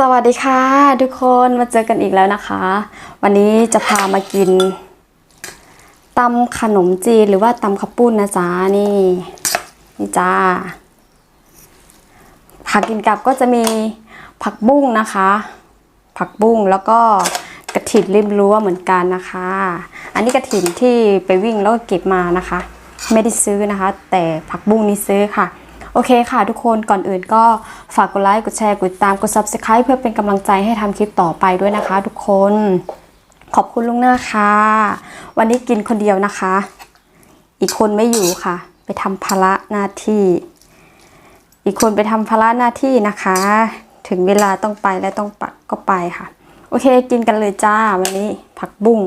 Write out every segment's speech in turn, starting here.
สวัสดีค่ะ ทุกคนมาเจอกันอีกแล้วนะคะ วันนี้จะพามากินตำขนมจีนหรือว่าตำข้าวปุ้นนะจ๊ะนี่นี่จ้าผักกินกับก็จะมีผักบุ้งนะคะ ผักบุ้งแล้วก็กระถิ่นริมรั้วเหมือนกันนะคะ อันนี้กระถิ่นที่ไปวิ่งแล้วก็เก็บมานะคะ ไม่ได้ซื้อนะคะ แต่ผักบุ้งนี้ซื้อค่ะ โอเคค่ะทุกคนก่อนอื่นก็ฝากกดไลค์ กดแชร์กดติดตาม กด subscribe เพื่อเป็นกำลังใจให้ทำคลิปต่อไปด้วยนะคะทุกคน ขอบคุณลุงหน้าค่ะ วันนี้กินคนเดียวนะคะ อีกคนไม่อยู่ค่ะ ไปทำภาระหน้าที่ อีกคนไปทำภาระหน้าที่นะคะ ถึงเวลาต้องไปและต้องปักก็ไปค่ะ โอเคกินกันเลยจ้าวันนี้ผักบุ้ง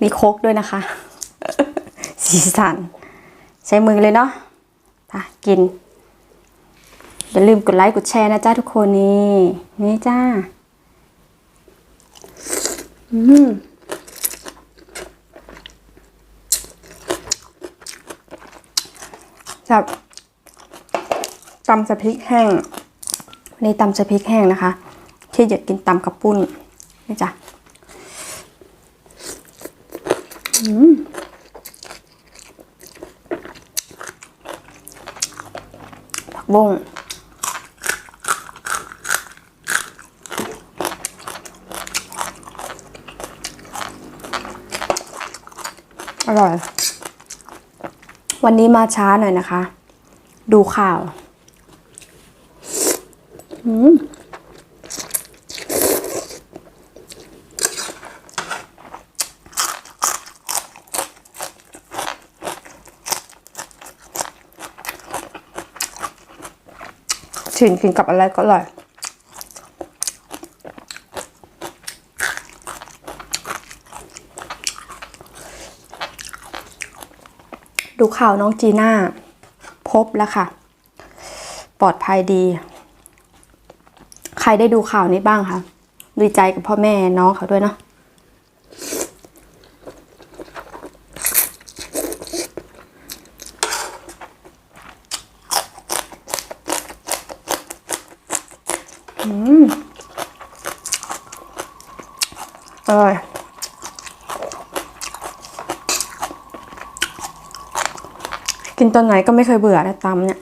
มีโคกด้วยนะคะ สีสัน ใช้มือเลยเนาะ ไปกิน อย่าลืมกดไลค์กดแชร์นะจ้าทุกคนนี่นี่จ้า อืมจับตำสะพริกแห้งนนี้ตำสะพริกแห้งนะคะ ที่จะกินตำกับปุ้นนี่จ้ะ อืมผัก บุ้งอร่อย วันนี้มาช้าหน่อยนะคะ ดูข่าว อืม ชินกินกับอะไรก็อร่อย ดูข่าวน้องจีน่า พบแล้วค่ะ ปลอดภัยดี ใครได้ดูข่าวนี้บ้างคะดีใจกับพ่อแม่น้องเขาด้วยเนาะ อร่อยกินตอนไหนก็ไม่เคยเบื่อนะตำเนี่ย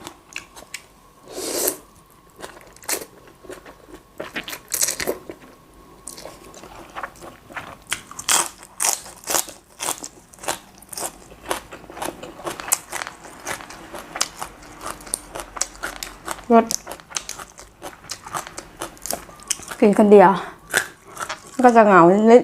รสกินคนเดียว ก็จะเหงานิด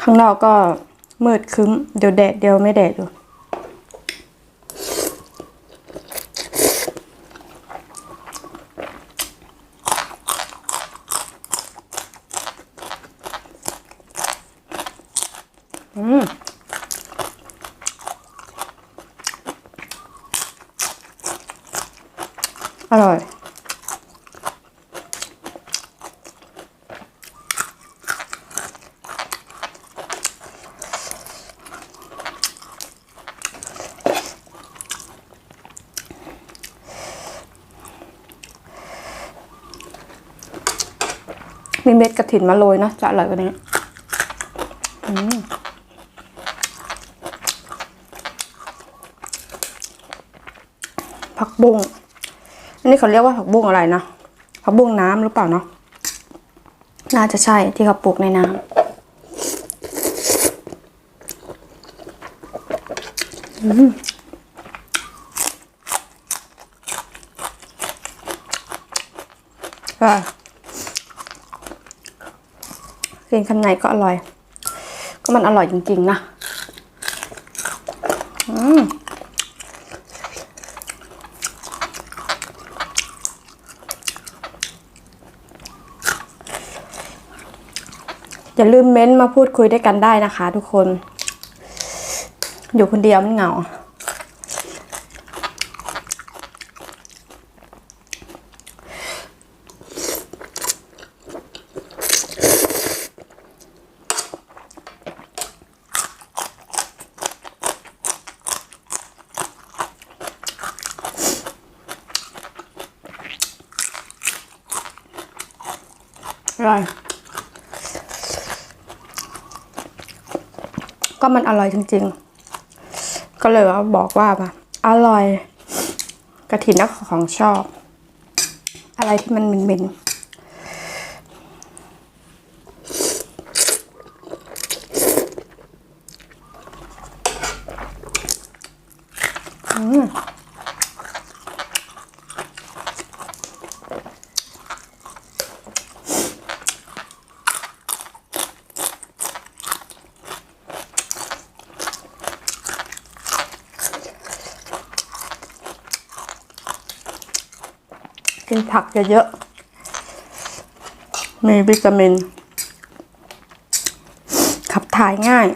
ข้างนอกก็มืดคึ้ม เดี๋ยวแดดเดี๋ยวไม่แดดดู อร่อยมีเม็ดกระถินมาโรยเนะจะอร่อยกว่านี้ อืม ผักบุ้งอันนี้เขาเรียกว่าผักบุ้งอะไรนะผักบุ้งน้ำหรือเปล่าเนาะน่าจะใช่ที่เขาปลูกในน้ำอืมอะกินคำไหนก็อร่อย ก็มันอร่อยจริง ๆ นะ อืม อย่าลืมเม้นมาพูดคุยด้วยกันได้นะคะ ทุกคน อยู่คนเดียวมันเหงาอร่อย ก็มันอร่อยจริง ๆ ก็เลยว่าบอกว่าแบบอร่อยกระถินนักของชอบ อะไรที่มันเหม็นๆอืม กินผักเยอะๆมีวิตามิน ขับถ่ายง่าย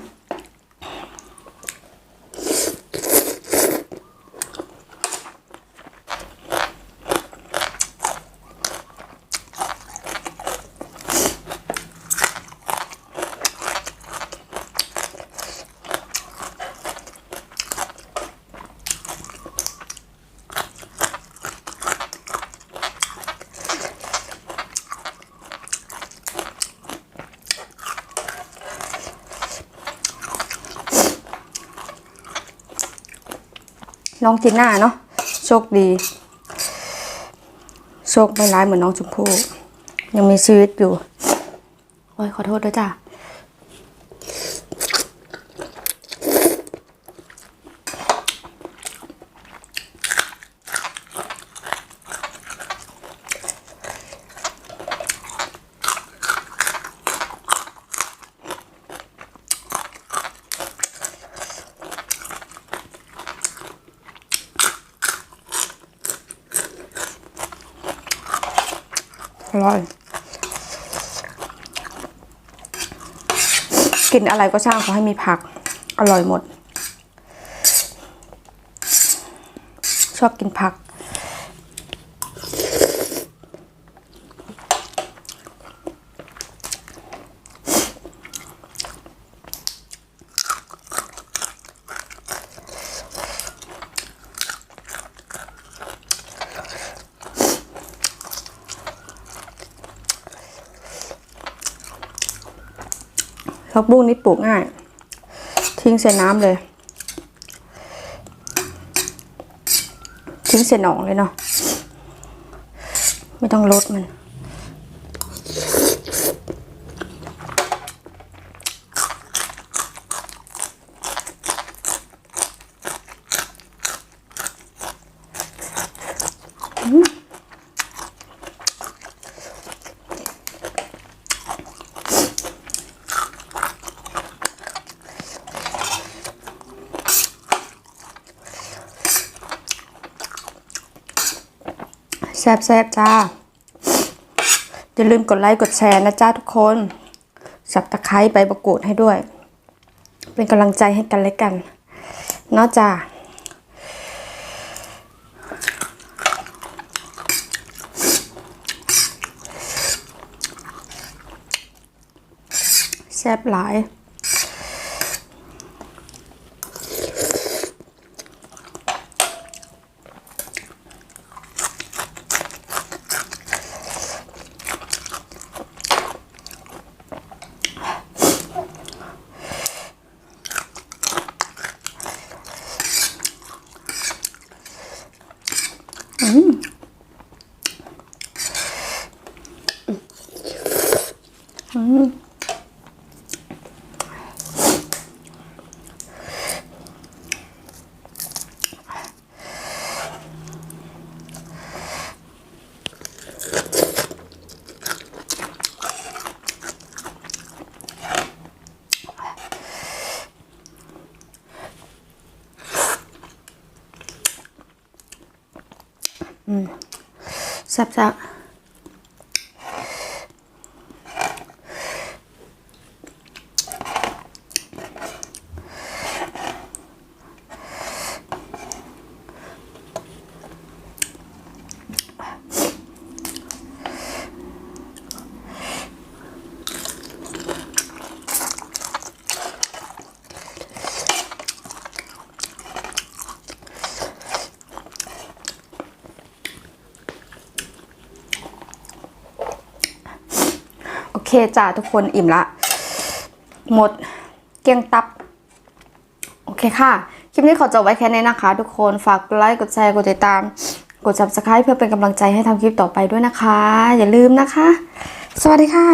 น้องจีน่าเนาะโชคดี โชคไม่ร้ายเหมือนน้องชมพู่ยังมีชีวิตอยู่โอ้ยขอโทษด้วยจ้ะ อร่อย กินอะไรก็ช่างขอให้มีผัก อร่อยหมด ชอบกินผัก ผักบุ้งนี่ปลูกง่าย ทิ้งใส่น้ำเลย ทิ้งใส่หนองเลยเนาะไม่ต้องลดมัน แซ่บๆจ้า อย่าลืมกดไลค์กดแชร์นะจ้าทุกคน สับตะไคร้ใบประกูดให้ด้วย เป็นกำลังใจให้กันและกันเนอกจ้าแซ่บหลาย แซ่ เคจ้าทุกคนอิ่มละ หมดเกลี้ยงตับ โอเคค่ะ คลิปนี้ขอจบไว้แค่นี้นะคะ ทุกคนฝากไลค์กดแชร์กดติดตาม กด subscribe เพื่อเป็นกำลังใจให้ทำคลิปต่อไปด้วยนะคะ อย่าลืมนะคะ สวัสดีค่ะ